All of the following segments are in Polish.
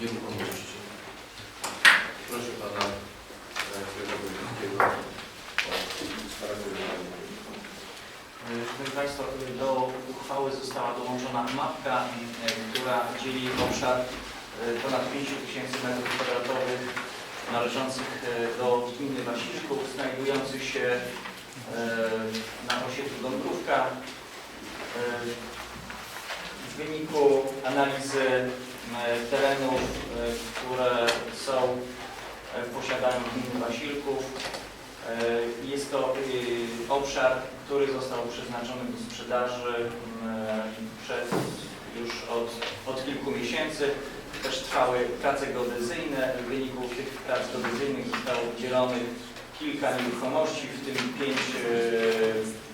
nieruchomości. Proszę pana Wojewódzkiego o scharakteryzowanie. Szanowni Państwo, do uchwały została dołączona mapka, e, która dzieli obszar e, ponad 5 tysięcy metrów kwadratowych należących e, do gminy Wasiszków, znajdujących się e, na osiedlu Dąbrówka. E, W wyniku analizy e, terenów, e, które są e, w posiadaniu gminy Wasilków, E, Jest to obszar, który został przeznaczony do sprzedaży mm, przez już od, od kilku miesięcy. Też trwały prace geodezyjne. W wyniku tych prac geodezyjnych zostało udzielonych kilka nieruchomości, w tym pięć, e,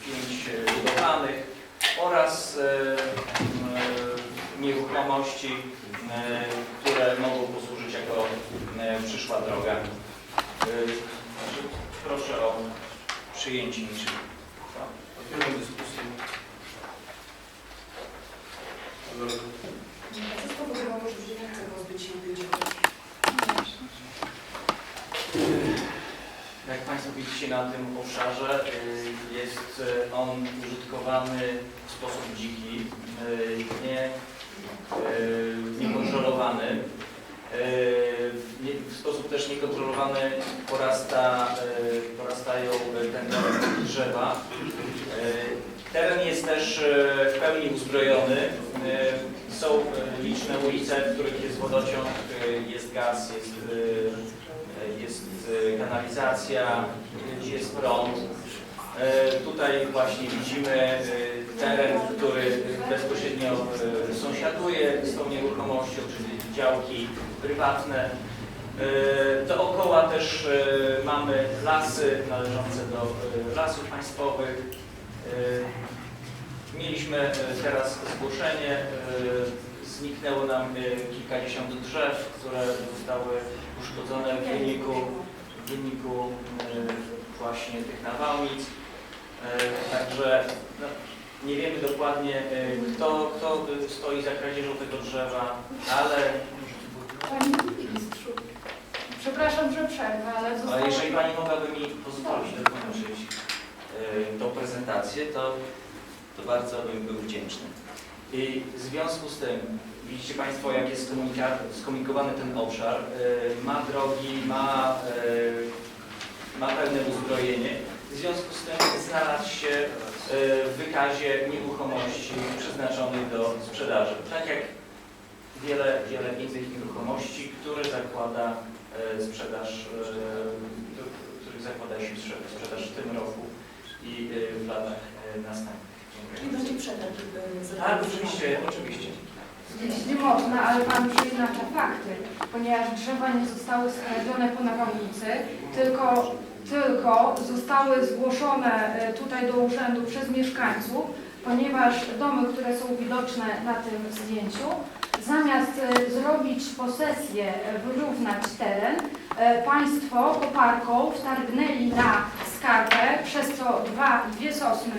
pięć e, budowanych oraz e, mm, nieruchomości, e, które mogą posłużyć jako e, przyszła droga. E, Proszę o przyjęcie niczego. Otwieram dyskusję. Bardzo Co spowodowało, że ludzie nie chcą pozbyć się tych działek? Jak Państwo widzicie na tym obszarze, jest on użytkowany w sposób dziki, nie, niekontrolowany. Y, nie- W sposób też niekontrolowany porasta, y, porastają teren drzewa. Teren jest też w pełni uzbrojony. Są liczne ulice, w których jest wodociąg, jest gaz, jest jest e, kanalizacja, jest prąd. E, Tutaj właśnie widzimy e, teren, który bezpośrednio e, sąsiaduje z tą nieruchomością, czyli działki prywatne. E, Dookoła też e, mamy lasy należące do lasów państwowych. Mieliśmy teraz zgłoszenie, zniknęło nam kilkadziesiąt drzew, które zostały uszkodzone w wyniku, w wyniku właśnie tych nawałnic. Także no, nie wiemy dokładnie, e, kto, kto stoi za kradzieżą tego drzewa, ale, Panie Ministrzu, przepraszam, że przerwę, ale ale zostało... jeżeli Pani mogłaby mi pozwolić dokończyć e, tą prezentację, to, to bardzo bym był wdzięczny. I w związku z tym, widzicie Państwo, jak jest skomunikowany ten obszar. E, Ma drogi, ma, ma pewne uzbrojenie. W związku z tym znalazł się w wykazie nieruchomości przeznaczonych do sprzedaży. Tak jak wiele, wiele innych nieruchomości, które zakłada e, sprzedaż, e, których zakłada się sprze- sprzedaż w tym roku i e, w latach e, następnych. I Dziękuję. będzie przetarg Tak, oczywiście, oczywiście. Jeśli można, ale Pan przyznacza fakty, ponieważ drzewa nie zostały skradzione po nawałnicy, tylko, tylko zostały zgłoszone e, tutaj do urzędu przez mieszkańców, ponieważ domy, które są widoczne na tym zdjęciu, zamiast e, zrobić posesję, e, wyrównać teren, państwo koparką wtargnęli na skarpę, przez co dwa, dwie sosny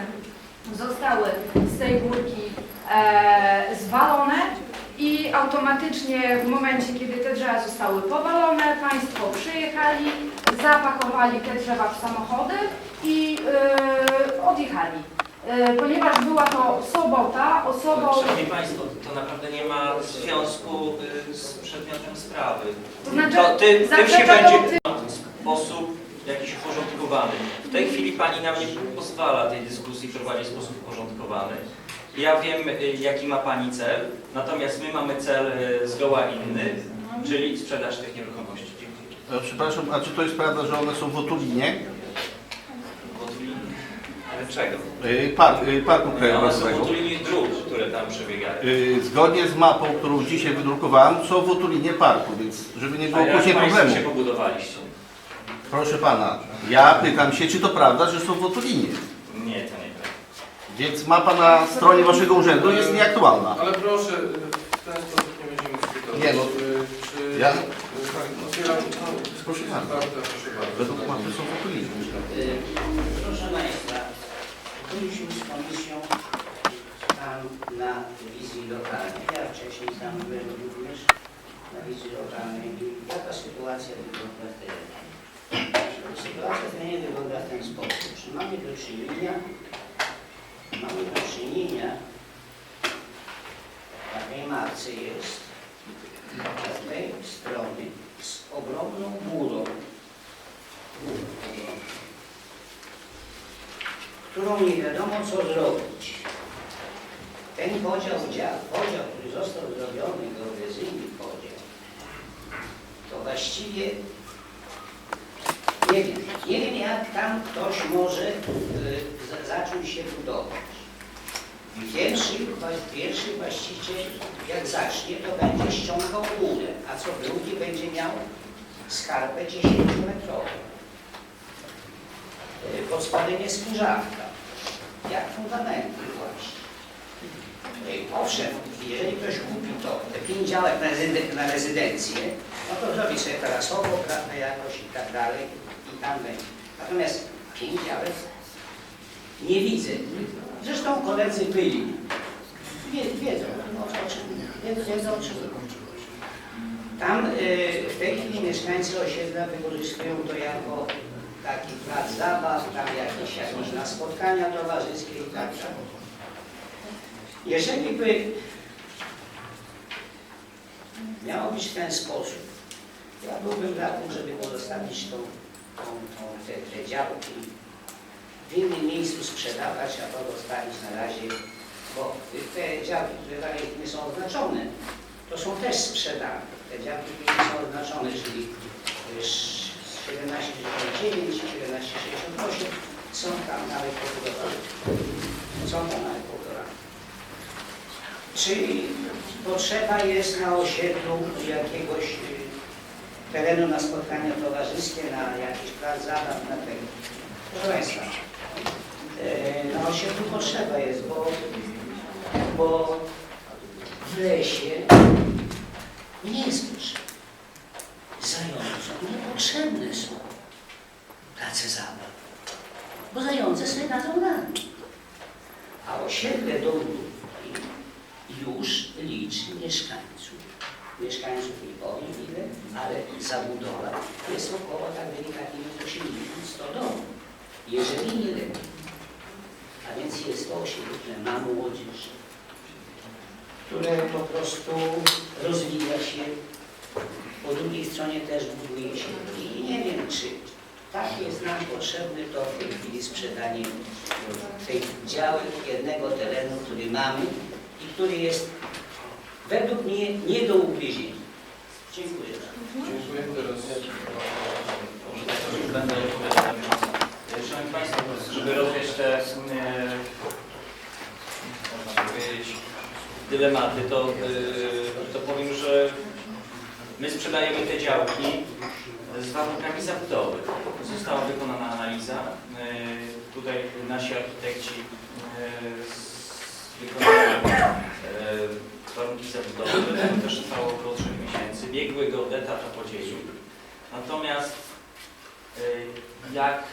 zostały z tej górki e, zwalone i automatycznie w momencie, kiedy te drzewa zostały powalone, Państwo przyjechali, zapakowali te drzewa w samochody i e, odjechali. E, ponieważ była to sobota, osobą... Szanowni Państwo, to naprawdę nie ma związku z przedmiotem sprawy. To znaczy, To ty, tym się będzie w sposób jakiś uporządkowany. W tej chwili Pani nam nie pozwala tej dyskusji prowadzić w sposób uporządkowany. Ja wiem, jaki ma Pani cel, natomiast my mamy cel zgoła inny, czyli sprzedaż tych nieruchomości. E, Przepraszam, a czy to jest prawda, że one są w Otulinie? Ale czego? E, Park, e, Parku One są Krajobrazowego. Wotulini dróg, które tam przebiegają. E, Zgodnie z mapą, którą dzisiaj wydrukowałem, są w Otulinie Parku, więc żeby nie A było jak później Państwo problemu. się pobudowaliście? Proszę Pana, ja pytam się, czy to prawda, że są w Otulinie. Nie, to nie prawda. Więc mapa na stronie Waszego urzędu jest nieaktualna. Ale proszę, w ten sposób nie będziemy dyskutować. Nie, no, Y, Czy... ja- tak, Otwieram no, Proszę pana. otwartą, proszę bardzo. Według mapy są. Y, Proszę Państwa, byliśmy z komisją tam na wizji lokalnej. Ja wcześniej tam byłem również na wizji totalnej. Jaka sytuacja wygląda w terenie? Sytuacja w terenie wygląda w ten sposób, że mamy do czynienia, mamy do czynienia, na tej mapce jest, z tej strony ogromną ogromną, którą nie wiadomo co zrobić. Ten podział, dział, podział, który został zrobiony, geodezyjny podział, to właściwie nie wiem, nie wiem jak tam ktoś może y, za- zacząć się budować. Pierwszy, pierwszy właściciel, jak zacznie, to będzie ściągał górę, a co drugi będzie miał skarpę 10-metrową. Y, jest kurzawka, jak fundamenty właśnie. Y, Owszem, jeżeli ktoś kupi to, te pięć działek na, rezyden- na rezydencję, no to zrobi sobie tarasowo, prawda, jakoś i tak dalej, i tam będzie. Natomiast pięć działek nie widzę. Zresztą koledzy byli. Wie, wiedzą, o, o czym, wiedzą, wiedzą o czym. Tam y, w tej chwili mieszkańcy osiedla wykorzystują to jako taki plac zabaw, tam jakieś, jakieś na spotkania towarzyskie i tak dalej. Jeżeli by miało być w ten sposób, ja byłbym za tym, żeby pozostawić tą, tą, tą, te, te działki w innym miejscu sprzedawać, a to zostawić na razie, bo te działki, które dalej nie są oznaczone, to są też sprzedane. Te nie są oznaczone, czyli y, 17,99 i 17,68 są tam nawet pobudowane. Są tam nawet pobudowane. Czyli potrzeba jest na osiedlu jakiegoś y, terenu na spotkania towarzyskie, na jakiś plac zabaw, na tego. Proszę Państwa, e, na osiedlu potrzeba jest, bo, bo w lesie nie jest potrzeba. Zającom niepotrzebne są place zabaw, bo zające sobie dadzą. A osiedle do już liczy mieszkańców. Mieszkańców nie powiem ile, ale zabudowa jest około tak delikatnie 80-100 domów. Jeżeli nie lepiej. A więc jest to osiedle, które ma młodzież, które po prostu rozwija się, po drugiej stronie też buduje się. I nie wiem, czy tak jest nam potrzebny to w tej chwili sprzedanie tej działek jednego terenu, który mamy i który jest według mnie nie do ugryzienia. Dziękuję bardzo. Dziękuję. Teraz będę. E, Szanowni Państwo, żeby rozwiać te, e, można powiedzieć, dylematy, to, e, to powiem, że my sprzedajemy te działki z warunkami zabudowy. Została wykonana analiza. E, Tutaj nasi architekci z- wykonali warunki zabudowy. To też trwało około 3 miesięcy. Biegły geodeta to podzielił. Natomiast y, jak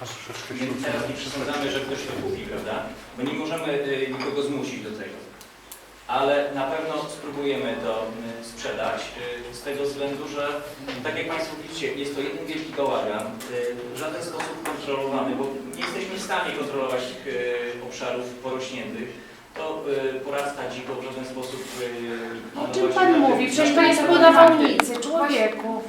my teraz nie przesądzamy, że ktoś to kupi, prawda? Bo nie możemy y, nikogo zmusić do tego. Ale na pewno spróbujemy to y, sprzedać y, z tego względu, że tak jak Państwo widzicie, jest to jeden wielki bałagan, w żaden sposób kontrolowany, bo nie jesteśmy w stanie kontrolować tych obszarów porośniętych. To y, porasta dziko w żaden sposób. y, O no czym właśnie Pan mówi? na Przecież Pan jest budowalnicy, człowieku.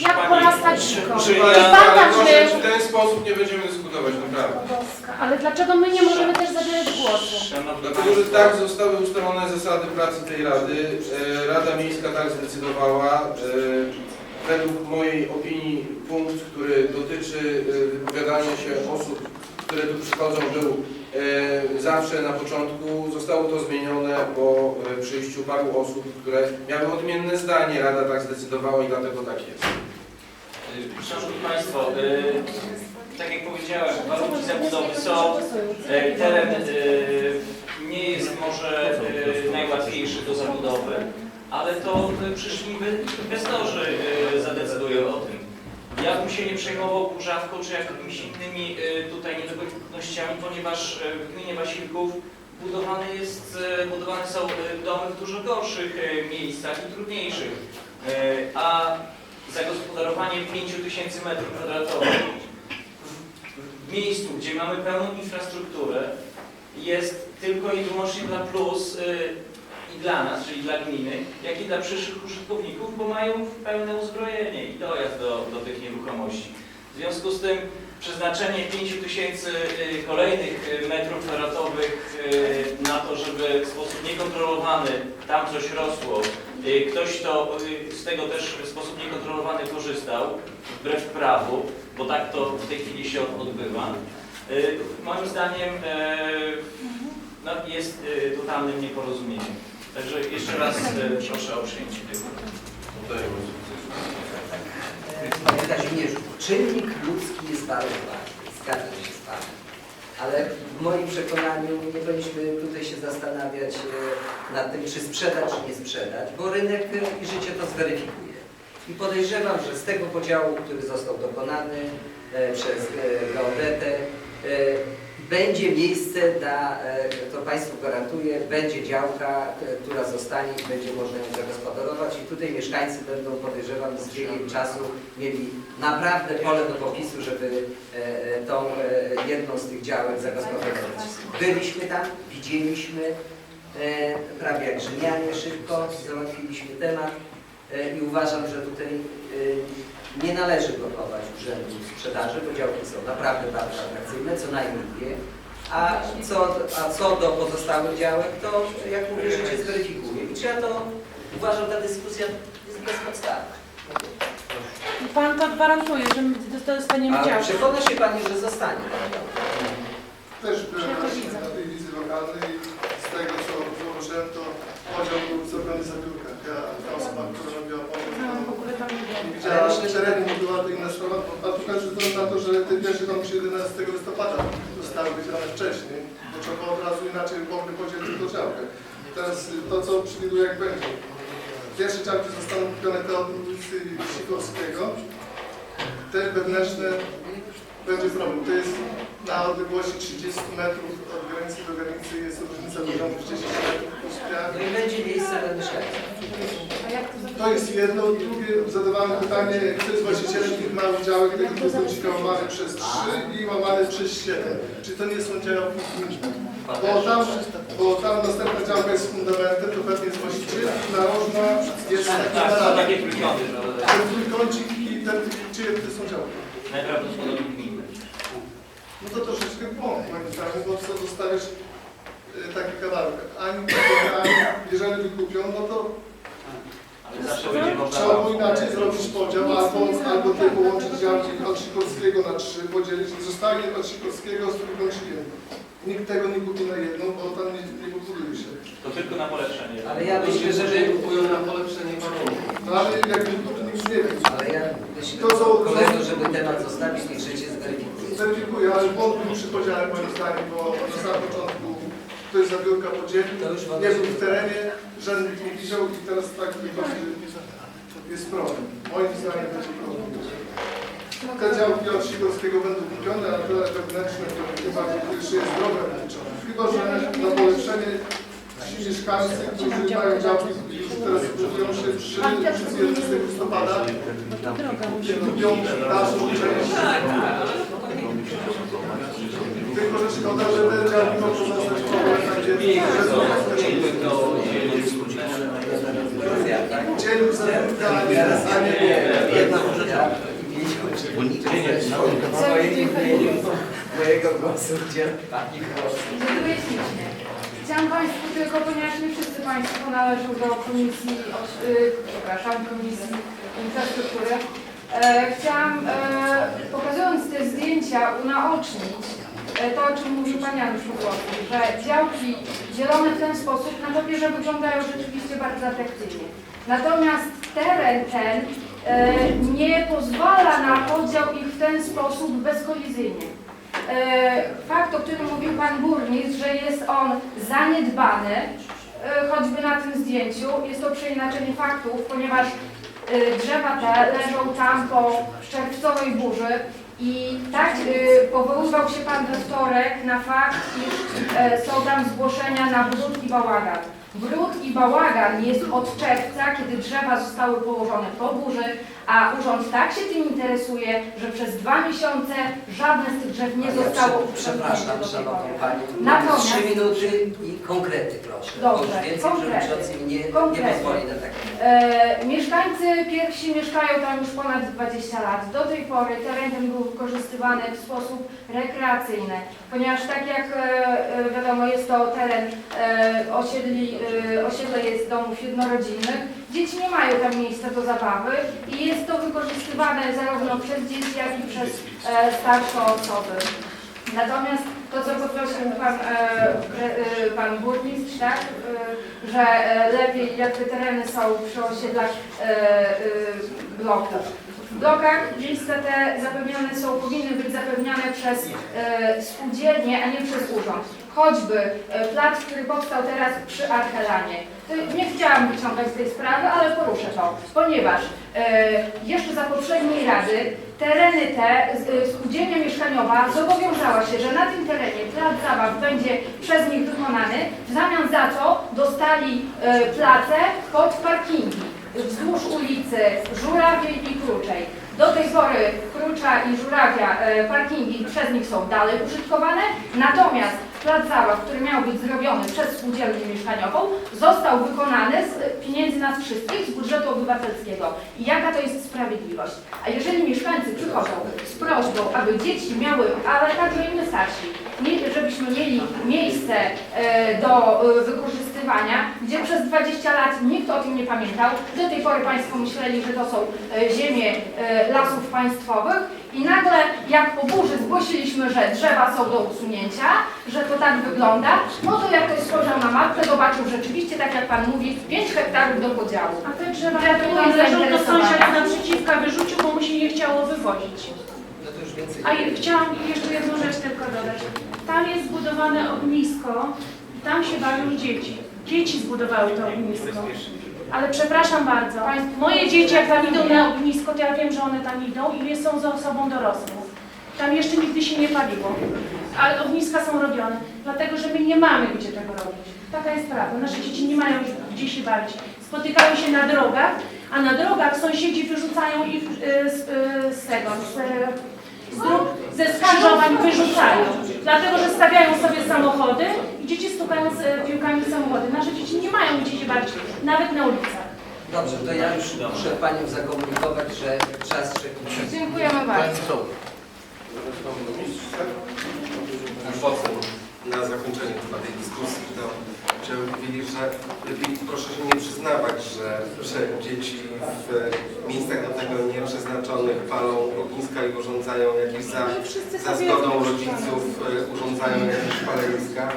Jak porasta dziko? Ja- ale tak w ten sposób nie będziemy dyskutować, naprawdę. Boska. Ale dlaczego my nie możemy też zabierać głosu? Szanowni Dlatego, że Państwo, tak zostały ustalone zasady pracy tej Rady. E, Rada Miejska tak zdecydowała. E, Według mojej opinii punkt, który dotyczy e, wypowiadania się osób, które tu przychodzą, był e, zawsze na początku. Zostało to zmienione po e, przyjściu paru osób, które miały odmienne zdanie. Rada tak zdecydowała i dlatego tak jest. Szanowni Państwo, y, tak jak powiedziałem, warunki zabudowy są. E, Teren y, nie jest może y, najłatwiejszy do zabudowy, ale to y, przyszli inwestorzy y, zadecydują o tym. Ja bym się nie przejmował kurzawką czy jakimiś innymi y, tutaj niedogodnościami, ponieważ y, w gminie Wasilków budowany jest, budowane są domy w dużo gorszych miejscach i trudniejszych. A zagospodarowanie 5000 m2 w miejscu, gdzie mamy pełną infrastrukturę, jest tylko i wyłącznie dla plus y, i dla nas, czyli dla gminy, jak i dla przyszłych użytkowników, bo mają pełne uzbrojenie i dojazd do, do tych nieruchomości. W związku z tym przeznaczenie 5000 y, kolejnych y, metrów kwadratowych y, na to, żeby w sposób niekontrolowany tam coś rosło, ktoś to y, z tego też w sposób niekontrolowany korzystał, wbrew prawu, bo tak to w tej chwili się odbywa. Moim zdaniem e, no, jest totalnym nieporozumieniem. Także jeszcze raz e, proszę o przyjęcie tego. Panie Kazimierzu, czynnik ludzki jest bardzo ważny, zgadzam się z Panem. Ale w moim przekonaniu nie powinniśmy tutaj się zastanawiać e, nad tym, czy sprzedać, czy nie sprzedać, bo rynek i życie to zweryfikuje. I podejrzewam, że z tego podziału, który został dokonany e, przez e, geodetę, będzie miejsce dla, e, to Państwu gwarantuję, będzie działka, e, która zostanie i będzie można ją zagospodarować i tutaj mieszkańcy będą, podejrzewam, z biegiem czasu mieli naprawdę pole do popisu, żeby e, tą jedną z tych działek zagospodarować. Byliśmy tam, widzieliśmy, prawie jak Rzymianie szybko załatwiliśmy temat i uważam, że tutaj nie należy blokować urzędu sprzedaży, bo działki są naprawdę bardzo atrakcyjne, co najmniej dwie. A co, a co do pozostałych działek, to jak mówię, życie zweryfikuje. I trzeba to, uważam, ta dyskusja jest bezpodstawna. I pan to gwarantuje, że my dostaniemy A działkę. przekona się Pani, że zostanie. Też byłem Ja to właśnie widzę. na tej wizji lokalnej i z tego co zauważyłem, to podział był zrobiony za biurka. Ja, ta osoba, która robiła podział, No, w to ogóle tam nie nie wiem. widziała Ale myślę, że- terenu, nie była to inna sprawa. A tu też wzgląd na to, że te pierwsze dom przy 11 listopada zostały wydzielone wcześniej, bo trzeba od razu inaczej mogli podzielić tylko działkę. Teraz to, co przewiduję, jak będzie. Pierwsze działki zostaną kupione te od ulicy Sikorskiego. Te wewnętrzne będzie problem. To jest na odległości 30 metrów od granicy do granicy jest różnica poziomu 10 metrów. No i będzie miejsce mieszkańców. To jest jedno. Drugie, zadawałem pytanie, kto jest właścicielem tych małych działek, tych budynków łamane przez 3 i łamane przez 7. Czy to nie są działki gminne? Bo tam, bo tam następna działka jest fundamentem, to pewnie jest właściciel, narożna jest Tak, taka są takie trójkąty, prawda? Ten trójkącik i ten, czyje to są działki? Najprawdopodobniej gminy. No to troszeczkę błąd moim zdaniem, bo co zostawiasz y, taki kawałek. Ani kupią, ani jeżeli wykupią, no to Ale zawsze będzie można... trzeba było inaczej zrobić podział, albo, albo te połączyć działki od Sikorskiego na trzy, podzielić, zostanie od Sikorskiego z trójkącikiem. Nikt tego nie kupi na jedną, bo tam nie, nie buduje się. To tylko na polepszenie. Ale ja myślę, że Ludzie kupują na polepszenie warunków. No ale jak nie kupi, nikt nie wie. Ale ja myślę, To są- kolego, żeby temat zostawić, niech życie zweryfikuje. Zweryfikuję, ale błąd był przy podziale moim zdaniem, bo na samym początku to jest zabiórka podzielił, To już nie był w terenie, żaden nie widział i teraz tak wychodzi, że jest problem. Moim zdaniem będzie problem. Te działki od Sikorskiego będą kupione, a te wewnętrzne to chyba jeszcze jest droga wyliczona. Chyba, że na polepszenie ci mieszkańcy, którzy mają działki, już teraz budują się przy, przy 11 listopada, nie kupią dalszą część. Tylko, że szkoda, że te działki mogą zostać a nie. Jedna mojego głosu ślicznie. Chciałam Państwu tylko, ponieważ nie wszyscy Państwo należą do Komisji, y, przepraszam, Komisji Infrastruktury, e, chciałam, e, pokazując te zdjęcia, unaocznić to, o czym mówił Pan Janusz Szufowski, że działki dzielone w ten sposób na papierze wyglądają rzeczywiście bardzo atrakcyjnie. Natomiast teren ten e, nie pozwala na podział ich w ten sposób bezkolizyjnie. E, Fakt, o którym mówił Pan Burmistrz, że jest on zaniedbany, e, choćby na tym zdjęciu, jest to przeinaczenie faktów, ponieważ e, drzewa te leżą tam po czerwcowej burzy I tak y, powoływał się Pan we wtorek na fakt, iż e, są tam zgłoszenia na brud i bałagan. Brud i bałagan jest od czerwca, kiedy drzewa zostały położone po burzy, a urząd tak się tym interesuje, że przez dwa miesiące żadne z tych drzew nie Ja zostało prze- Przepraszam, szanowną. Panią. Natomiast- trzy minuty i konkrety proszę. Dobrze, więcej przewodniczący nie, nie Konkrety. pozwoli na takie. E, mieszkańcy pierwsi mieszkają tam już ponad 20 lat. Do tej pory teren ten był wykorzystywany w sposób rekreacyjny, ponieważ tak jak e, e, wiadomo jest to teren e, osiedli, e, osiedle jest domów jednorodzinnych, dzieci nie mają tam miejsca do zabawy i jest to wykorzystywane zarówno przez dzieci, jak i przez e, starsze osoby. Natomiast to, co podkreślił pan, e, e, pan burmistrz, tak, e, że e, lepiej jak te tereny są przy osiedlach e, e, bloków. W blokach miejsca te zapewnione są, powinny być zapewniane przez e, spółdzielnie, a nie przez urząd. Choćby e, plac, który powstał teraz przy Archelanie. Nie chciałam wyciągać tej sprawy, ale poruszę to, ponieważ e, jeszcze za poprzedniej rady tereny te, z- spółdzielnia mieszkaniowa zobowiązała się, że na tym terenie plac zabaw będzie przez nich wykonany, w zamian za co dostali e, place pod parkingi wzdłuż ulicy Żurawiej i Kruczej. Do tej pory Krucza i Żurawia e, parkingi przez nich są dalej użytkowane, natomiast plac zabaw, który miał być zrobiony przez spółdzielnię mieszkaniową, został wykonany z pieniędzy nas wszystkich, z budżetu obywatelskiego. I jaka to jest sprawiedliwość? A jeżeli mieszkańcy przychodzą z prośbą, aby dzieci miały, ale także i my starsi, żebyśmy mieli miejsce e, do e, wykorzystywania, gdzie przez 20 lat nikt o tym nie pamiętał. Do tej pory Państwo myśleli, że to są e, ziemie e, lasów państwowych i nagle jak po burzy zgłosiliśmy, że drzewa są do usunięcia, że to tak wygląda, no to jak ktoś spojrzał na mapkę, zobaczył rzeczywiście, tak jak Pan mówi, 5 hektarów do podziału. A te drzewa, Ja które leżą, to zainteresowana. sąsiad naprzeciwka wyrzucił, bo mu się nie chciało wywozić. No to już więcej. A i chciałam jeszcze jedną rzecz tylko dodać. Tam jest zbudowane ognisko tam się bawią dzieci. Dzieci zbudowały to ognisko. Ale przepraszam bardzo, moje dzieci jak tam idą na ognisko, to ja wiem, że one tam idą i są za osobą dorosłą. Tam jeszcze nigdy się nie paliło, ale ogniska są robione, dlatego że my nie mamy gdzie tego robić. Taka jest prawda. Nasze dzieci nie mają gdzie się bawić. Spotykają się na drogach, a na drogach sąsiedzi wyrzucają ich y, z, y, z tego, z, z dróg, ze skrzyżowań wyrzucają. Dlatego, że stawiają sobie samochody dzieci stukają z y, piłkami samochody. Nasze dzieci nie mają gdzie się bawić, nawet na ulicach. Dobrze, to ja już muszę Panią zakomunikować, że czas trzech Dziękujemy bardzo. Na zakończenie chyba tej dyskusji to chciałbym powiedzieć, że lepiej proszę się nie przyznawać, że, że dzieci w miejscach do tego nieprzeznaczonych palą ogniska i urządzają jakieś za, za zgodą rodziców e, urządzają jakieś paleniska.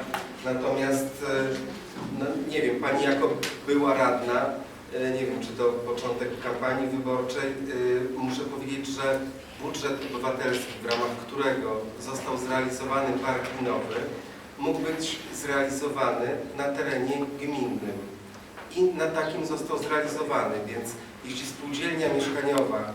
Natomiast e, no, nie wiem, Pani jako była radna, e, nie wiem czy to początek kampanii wyborczej, e, muszę powiedzieć, że budżet obywatelski, w ramach którego został zrealizowany park nowy, mógł być zrealizowany na terenie gminnym. I na takim został zrealizowany, więc jeśli spółdzielnia mieszkaniowa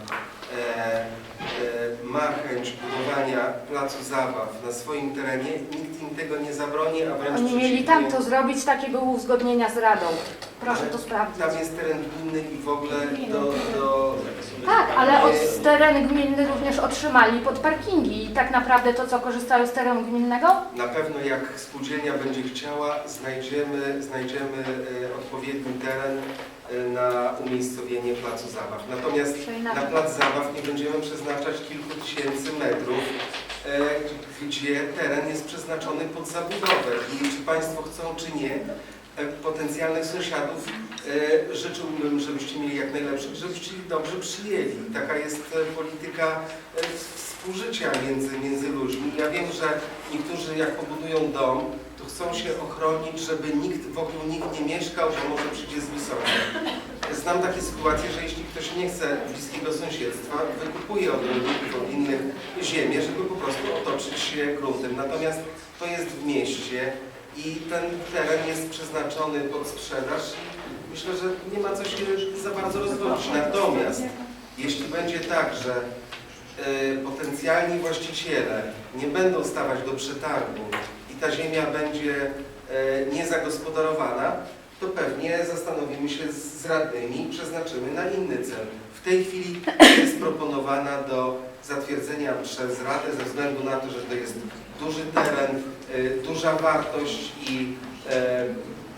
ma chęć budowania placu zabaw na swoim terenie, nikt im tego nie zabroni, a wręcz Oni mieli tam to zrobić, takie były uzgodnienia z Radą. Proszę to sprawdzić. Tam jest teren gminny i w ogóle do, do Tak, ale od z tereny gminny również otrzymali pod parkingi i tak naprawdę to, co korzystały z terenu gminnego, Na pewno jak spółdzielnia będzie chciała, znajdziemy, znajdziemy e, odpowiedni teren e, na umiejscowienie placu zabaw. Natomiast na plac zabaw nie będziemy przeznaczać kilku tysięcy metrów, e, gdzie teren jest przeznaczony pod zabudowę. I czy Państwo chcą, czy nie, e, potencjalnych sąsiadów życzyłbym, żebyście mieli jak najlepszych, żebyście ich dobrze przyjęli. Taka jest polityka współżycia między, między ludźmi. Ja wiem, że niektórzy jak pobudują dom, chcą się ochronić, żeby nikt wokół nikt nie mieszkał, bo może przyjdzie z wysoka. Znam takie sytuacje, że jeśli ktoś nie chce bliskiego sąsiedztwa, wykupuje od rolników, od innych ziemię, żeby po prostu otoczyć się gruntem. Natomiast to jest w mieście i ten teren jest przeznaczony pod sprzedaż i myślę, że nie ma co się za bardzo rozwodzić. Natomiast jeśli będzie tak, że e, potencjalni właściciele nie będą stawać do przetargu ta ziemia będzie e, niezagospodarowana, to pewnie zastanowimy się z radnymi i przeznaczymy na inny cel. W tej chwili jest proponowana do zatwierdzenia przez Radę ze względu na to, że to jest duży teren, e, duża wartość i e,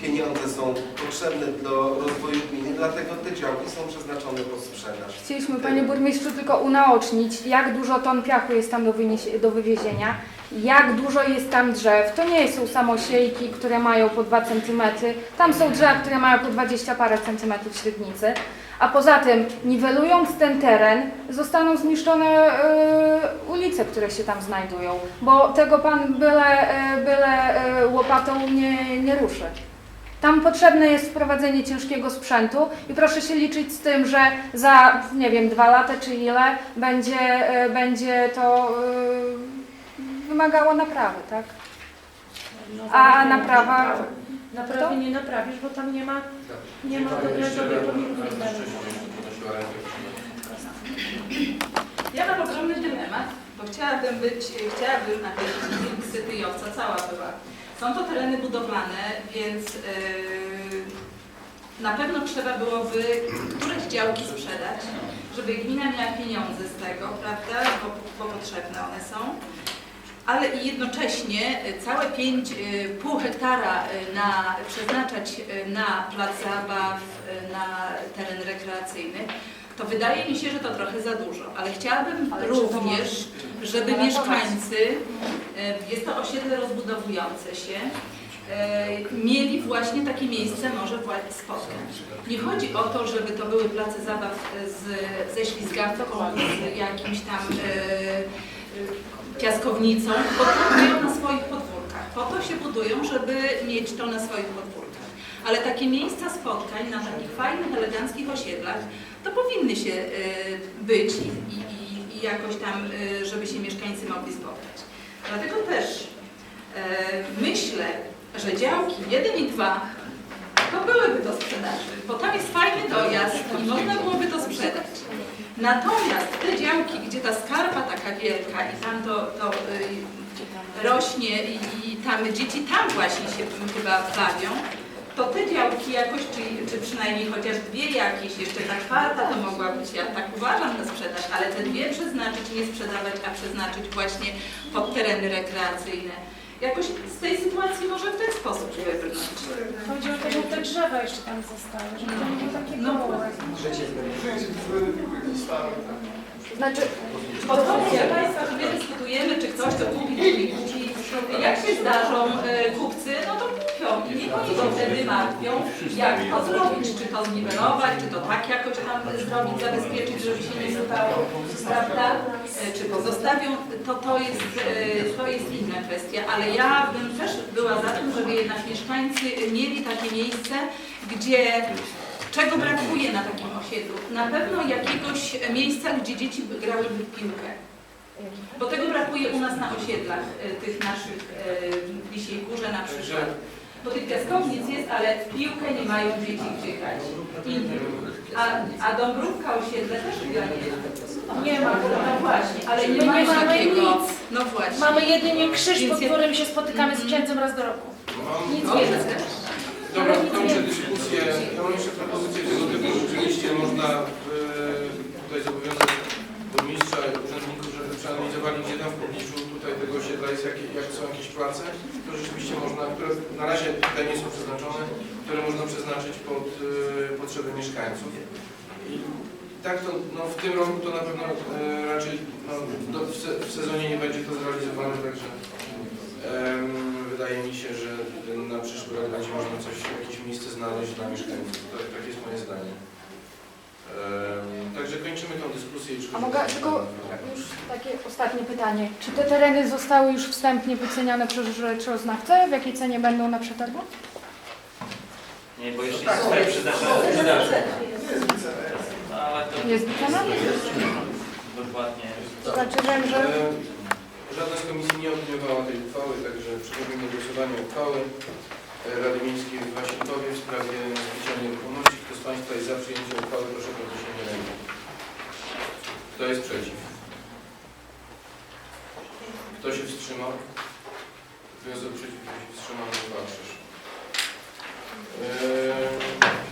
pieniądze są potrzebne do rozwoju gminy, dlatego te działki są przeznaczone pod sprzedaż. Chcieliśmy, panie burmistrzu, tylko unaocznić, jak dużo ton piachu jest tam do, do wywiezienia, jak dużo jest tam drzew. To nie są samosiejki, które mają po 2 cm. Tam są drzewa, które mają po 20 parę centymetrów średnicy. A poza tym, niwelując ten teren, zostaną zniszczone e, ulice, które się tam znajdują, bo tego pan byle, e, byle e, łopatą nie, nie ruszy. Tam potrzebne jest wprowadzenie ciężkiego sprzętu i proszę się liczyć z tym, że za, nie wiem, dwa lata czy ile będzie, będzie to wymagało naprawy, tak? A naprawa, Naprawy nie naprawisz, bo tam nie ma, nie ma dobrego rękę. Ja mam ogromny dylemat, bo chciałabym być, chciałabym, a być sytyjowca cała była. Są to tereny budowlane, więc yy, na pewno trzeba byłoby któreś działki sprzedać, żeby gmina miała pieniądze z tego, prawda, bo, bo potrzebne one są. Ale i jednocześnie y, całe 5,5 hektara y, na, przeznaczać na plac zabaw, na teren rekreacyjny, to wydaje mi się, że to trochę za dużo, ale chciałabym Ale również, żeby mieszkańcy, e, jest to osiedle rozbudowujące się, e, mieli właśnie takie miejsce może spotkań. Nie chodzi o to, żeby to były place zabaw z, ze ślizgawką, z jakimś tam e, e, piaskownicą, mają na swoich podwórkach. Po to się budują, żeby mieć to na swoich podwórkach. Ale takie miejsca spotkań na takich fajnych, eleganckich osiedlach to powinny się e, być i, i, i- i jakoś tam, e, żeby się mieszkańcy mogli spotkać. Dlatego też e, myślę, że działki 1 i 2 to byłyby do sprzedaży, bo tam jest fajny dojazd i można byłoby to sprzedać. Natomiast te działki, gdzie ta skarpa taka wielka i tam to, to y, rośnie i, i tam dzieci tam właśnie się chyba bawią, to te działki jakoś, czy, czy przynajmniej chociaż dwie jakieś, jeszcze ta czwarta to mogła być, ja tak uważam na sprzedaż, ale te dwie przeznaczyć, nie sprzedawać, a przeznaczyć właśnie pod tereny rekreacyjne. Jakoś z tej sytuacji może w ten sposób wybrnąć. Chodzi o to, drzewa jeszcze tam zostały, żeby to nie było takie No tak. znaczy, Po to, proszę Państwa, że my dyskutujemy, czy ktoś to kupi, czy nie kupi. Jak się zdarzą e, kupcy, no to kupią i niech oni się wtedy martwią, jak to zrobić, czy to zniwelować, czy to tak jakoś tam zrobić, zabezpieczyć, żeby się nie sypało, prawda? E, Czy pozostawią, to, to, jest, e, to jest inna kwestia, ale ja bym też była za tym, żeby jednak mieszkańcy mieli takie miejsce, gdzie Czego brakuje na takim osiedlu? Na pewno jakiegoś miejsca, gdzie dzieci by grałyby w piłkę. Bo tego brakuje u nas na osiedlach, e, tych naszych e, w Lisiej Górze na przykład. Bo tych piaskownic jest, ale w piłkę nie mają dzieci gdzie grać. I, a, a Dąbrówka osiedle też chyba nie ma. Nie ma. No właśnie, ale nie My ma nie mamy takiego. nic. No właśnie. Mamy jedynie krzyż, pod którym się spotykamy z księdzem raz do roku. Nic więcej. dobra, kończę dyskusję. Ja mam jeszcze propozycję tego typu. Rzeczywiście można e, tutaj zobowiązać burmistrza przeanalizowali, gdzie tam w pobliżu tutaj tego osiedla jest, jakie, jak są jakieś place, które rzeczywiście można, które na razie tutaj nie są przeznaczone, które można przeznaczyć pod e, potrzeby mieszkańców. I tak to no, w tym roku to na pewno e, raczej no, do, w, se, w sezonie nie będzie to zrealizowane, także em, wydaje mi się, że na przyszły rok będzie można coś, jakieś miejsce znaleźć dla mieszkańców. To, takie jest moje zdanie. Także kończymy tą dyskusję i a mogę tylko już takie ostatnie pytanie. Czy te tereny zostały już wstępnie wyceniane przez rzeczoznawcę? W jakiej cenie będą na przetargu? Nie, bo jeszcze. Nie jest wice, No, ale to Jest wycena? dokładnie. Znaczy, że, że Em, Żadna z komisji nie opiniowała tej uchwały, także przechodzimy do głosowania uchwały e, Rady Miejskiej w Wasilkowie w sprawie specjalnej nieruchomości. Kto z Państwa jest za przyjęciem uchwały, proszę o podniesienie ręki. Kto jest przeciw? Kto się wstrzymał? Wniosek przeciw, kto się wstrzymał, nie patrzysz. Eee,